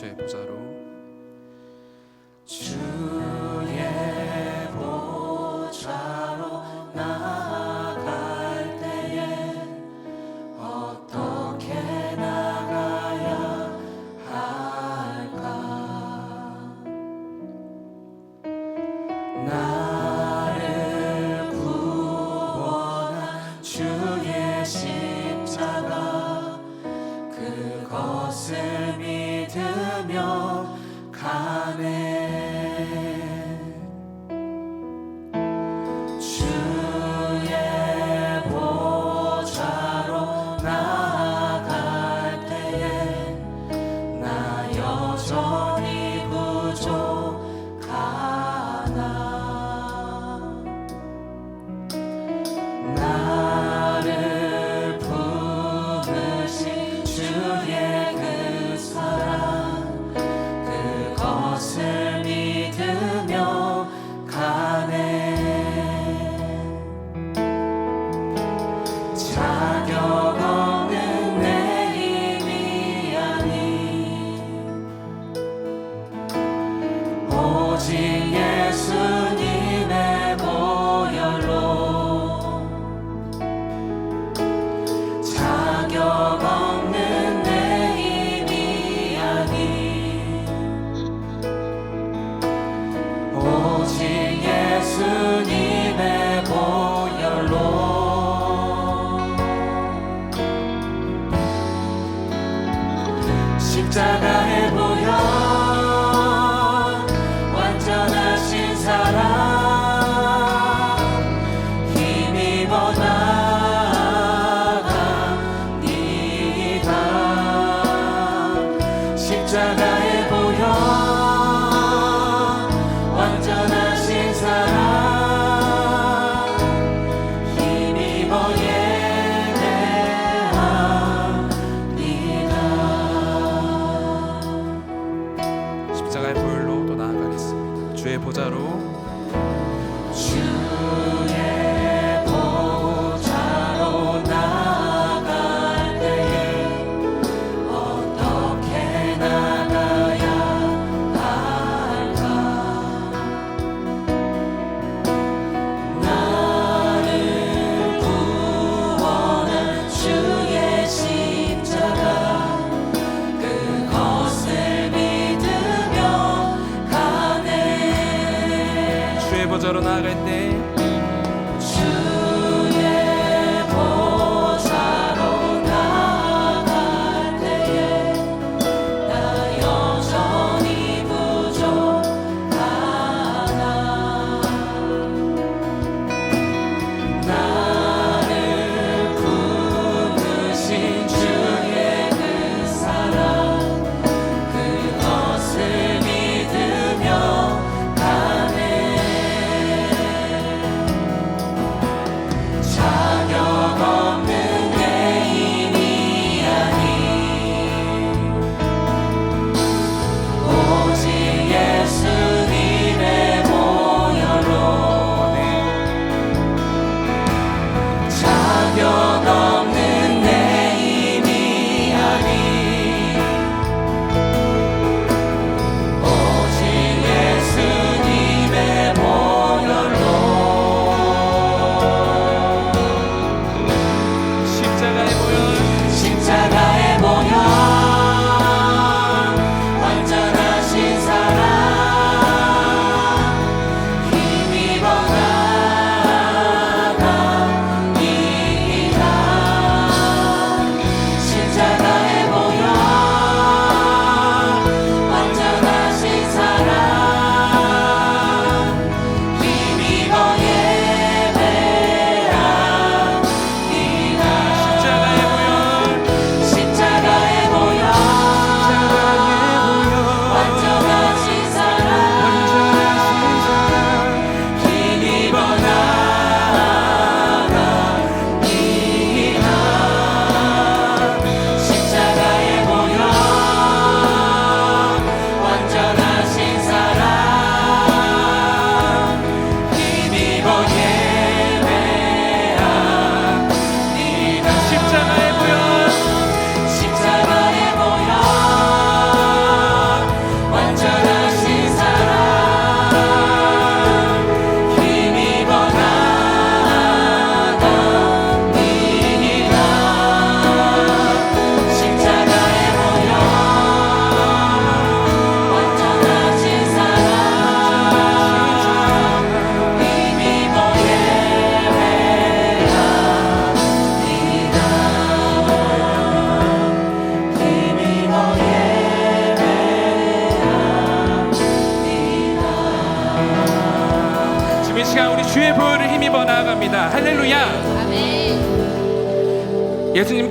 주의 보좌로. Amen. 오직 예수 저절로 나갈 때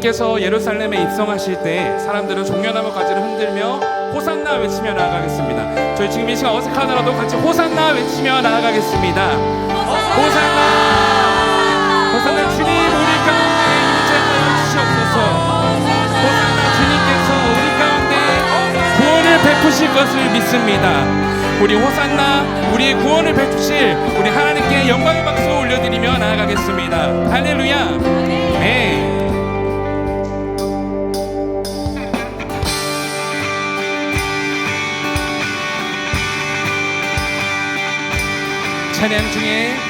주께서 예루살렘에 입성하실 때 사람들은 종려나무 가지를 흔들며 호산나 외치며 나아가겠습니다. 저희 지금 이 시간 어색하더라도 같이 호산나 외치며 나아가겠습니다. 호산나! 호산나, 호산나 주님 우리 가운데 임재하여 주시옵소서. 호산나 주님께서 우리 가운데 구원을 베푸실 것을 믿습니다. 우리 호산나 우리의 구원을 베푸실 우리 하나님께 영광의 박수 올려드리며 나아가겠습니다 할렐루야 네. 찬양 중에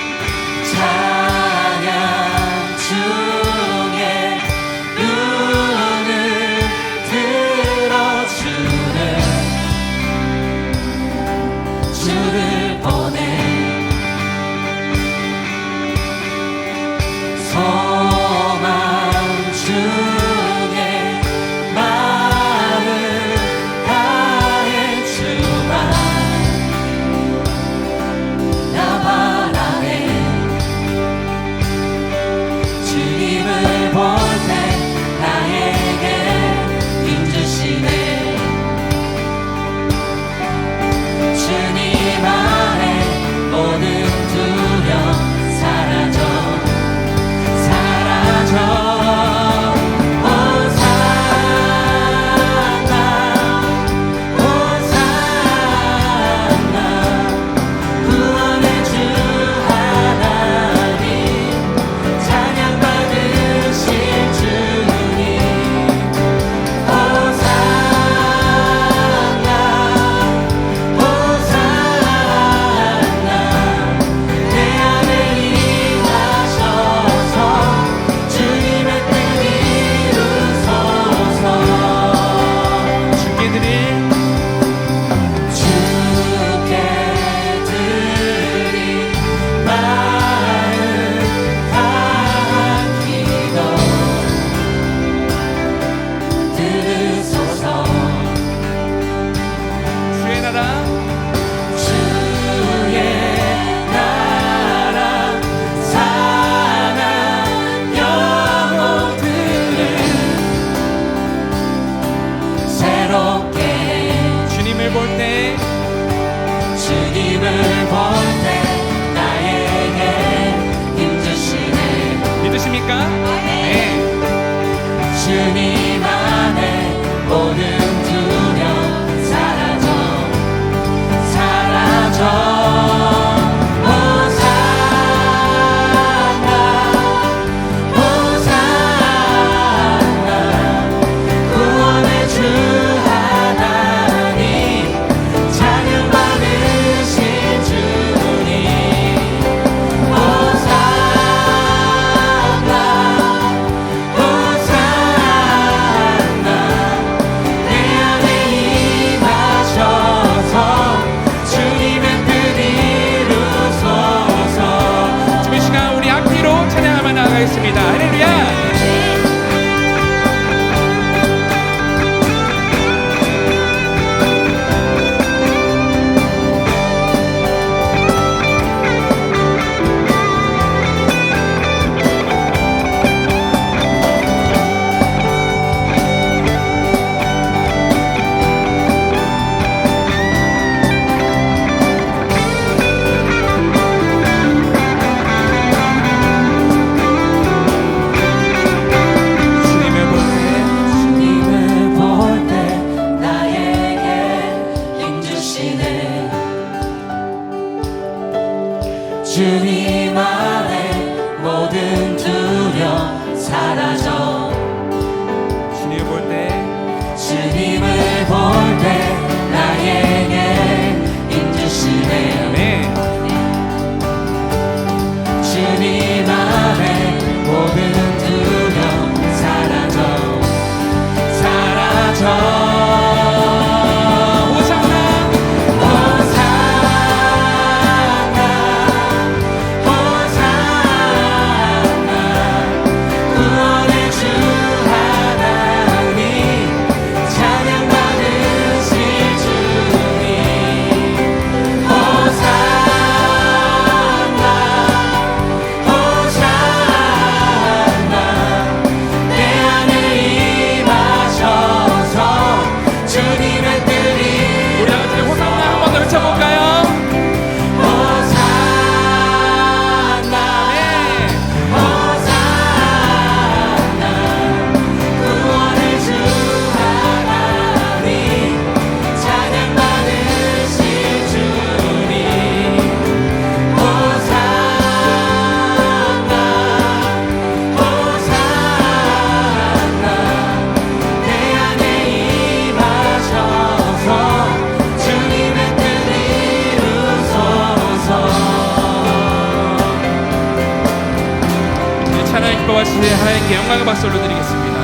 주의 하나님께 영광의 박수 올려드리겠습니다.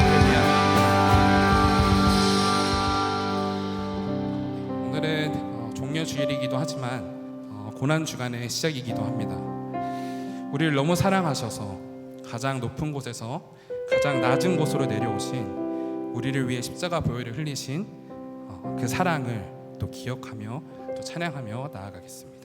할렐루야. 오늘은 어, 종려 주일이기도 하지만 어, 고난 주간의 시작이기도 합니다. 우리를 너무 사랑하셔서 가장 높은 곳에서 가장 낮은 곳으로 내려오신 우리를 위해 십자가 보혈을 흘리신 어, 그 사랑을 또 기억하며 또 찬양하며 나아가겠습니다.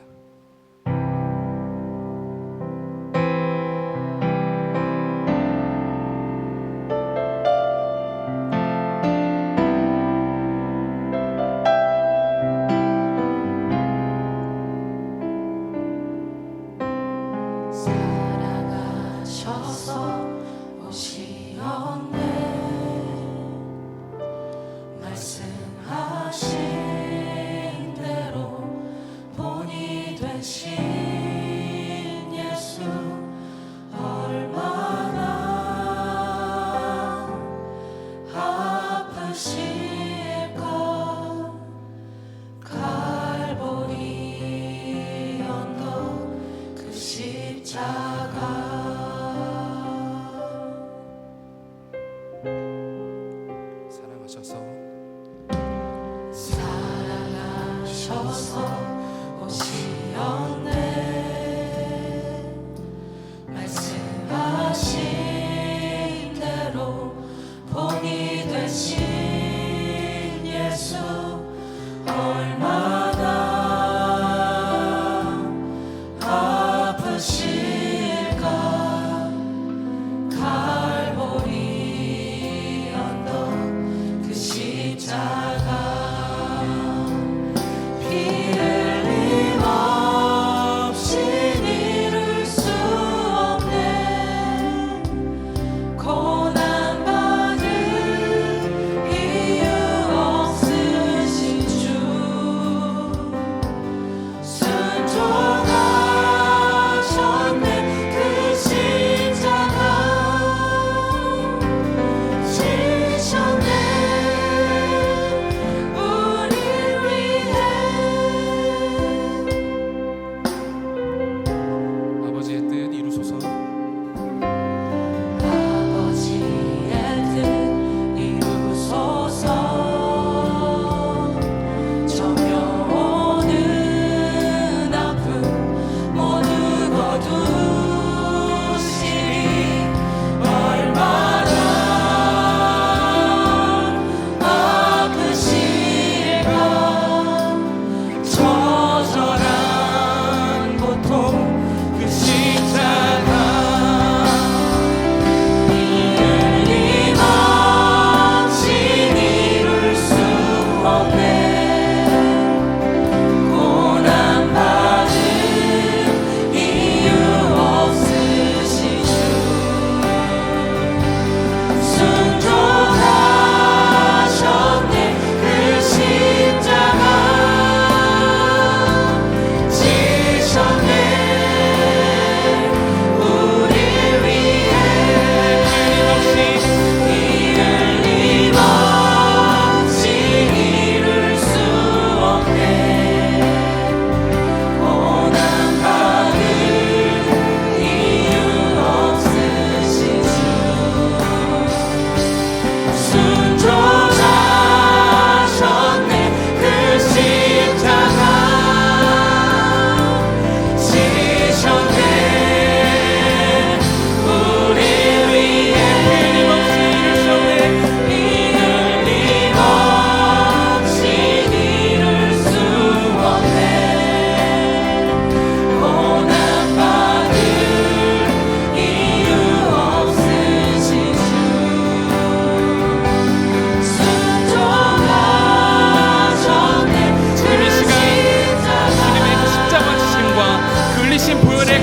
사랑하셔서. 오시었네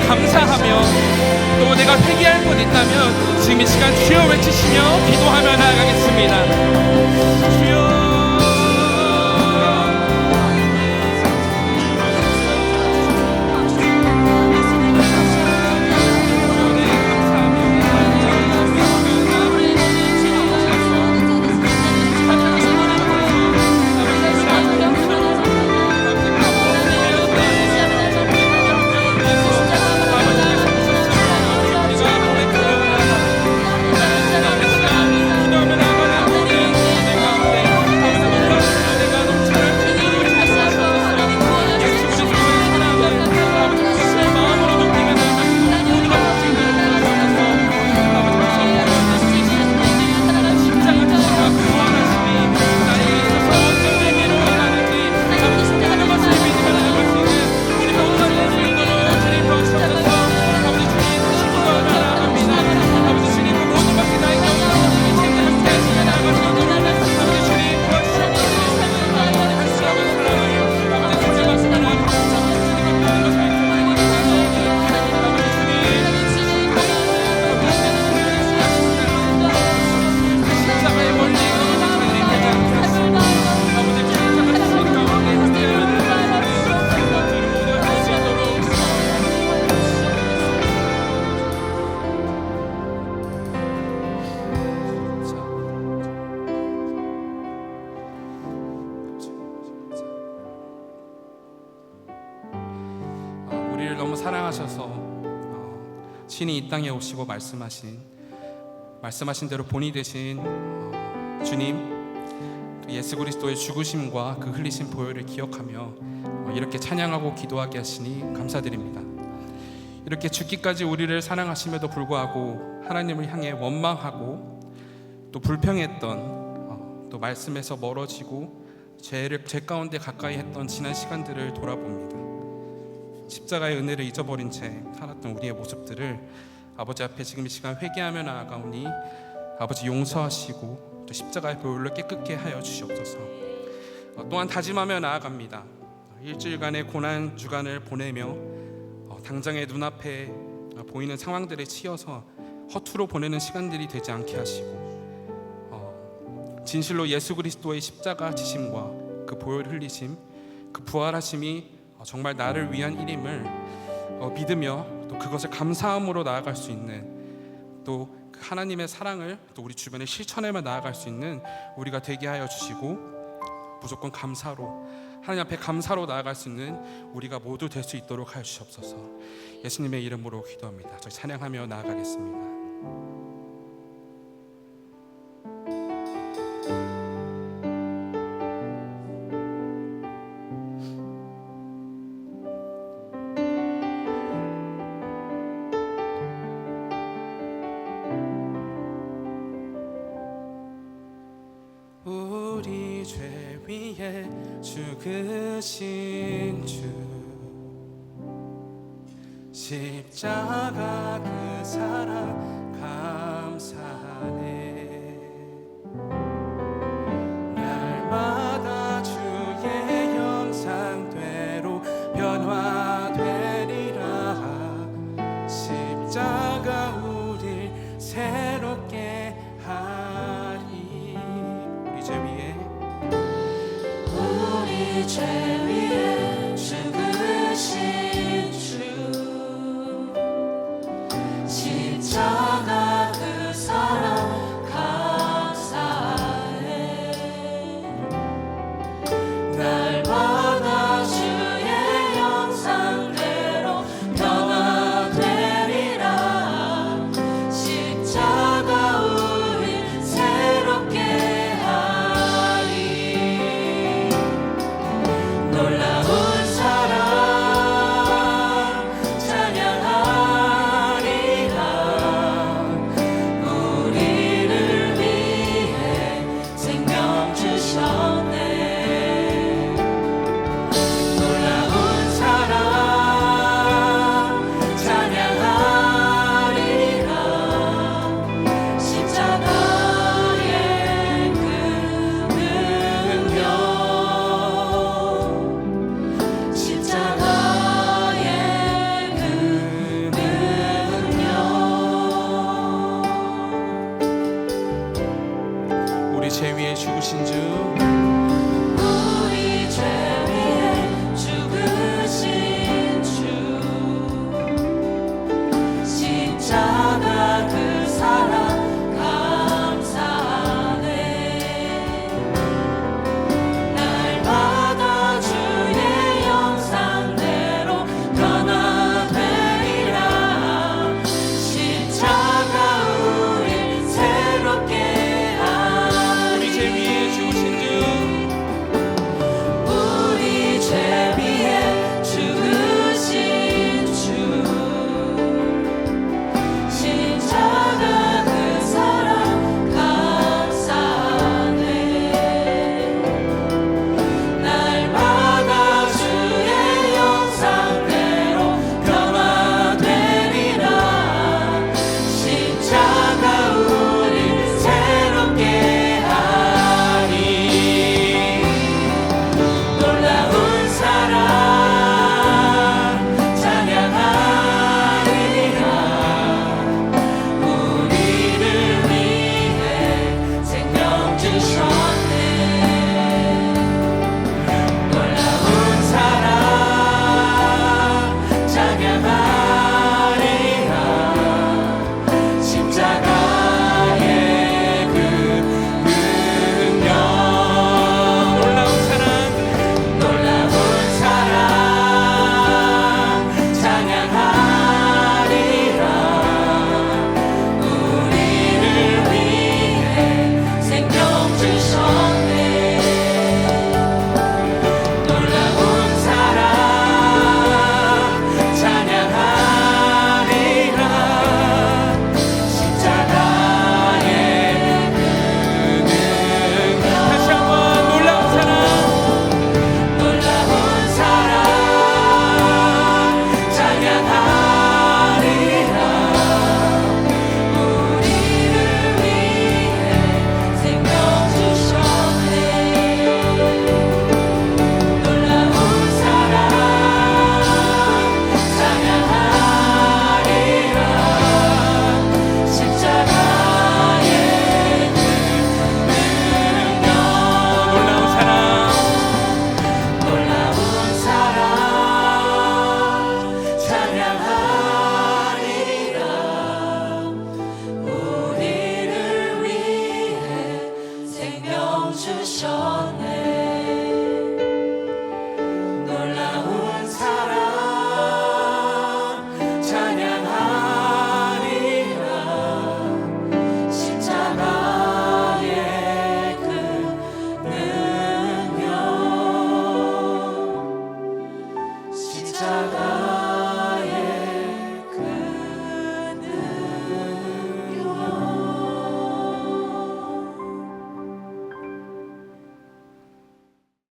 감사하며 또 내가 회개할 것 있다면 지금 이 시간 주여 외치시며 기도하며 나아가겠습니다. 주여 친히 이 땅에 오시고 말씀하신 말씀하신 대로 본이 되신 어, 주님 그 예수 그리스도의 죽으심과 그 흘리신 보혈을 기억하며 어, 이렇게 찬양하고 기도하게 하시니 감사드립니다. 이렇게 죽기까지 우리를 사랑하심에도 불구하고 하나님을 향해 원망하고 또 불평했던 어, 또 말씀에서 멀어지고 죄를 죄 가운데 가까이 했던 지난 시간들을 돌아봅니다. 십자가의 은혜를 잊어버린 채 살았던 우리의 모습들을 아버지 앞에 지금 이 시간 회개하며 나아가오니 아버지 용서하시고 또 십자가의 보혈로 깨끗게 하여 주시옵소서. 어, 또한 다짐하며 나아갑니다. 일주일간의 고난 주간을 보내며 어, 당장의 눈앞에 어, 보이는 상황들에 치여서 허투루 보내는 시간들이 되지 않게 하시고 어, 진실로 예수 그리스도의 십자가 지심과 그 보혈 흘리심, 그 부활하심이 어, 정말 나를 위한 일임을 어, 믿으며 또 그것을 감사함으로 나아갈 수 있는 또그 하나님의 사랑을 또 우리 주변에 실천하며 나아갈 수 있는 우리가 되게 하여 주시고 무조건 감사로 하나님 앞에 감사로 나아갈 수 있는 우리가 모두 될 수 있도록 하여 주시옵소서. 예수님의 이름으로 기도합니다. 저희 찬양하며 나아가겠습니다. 십자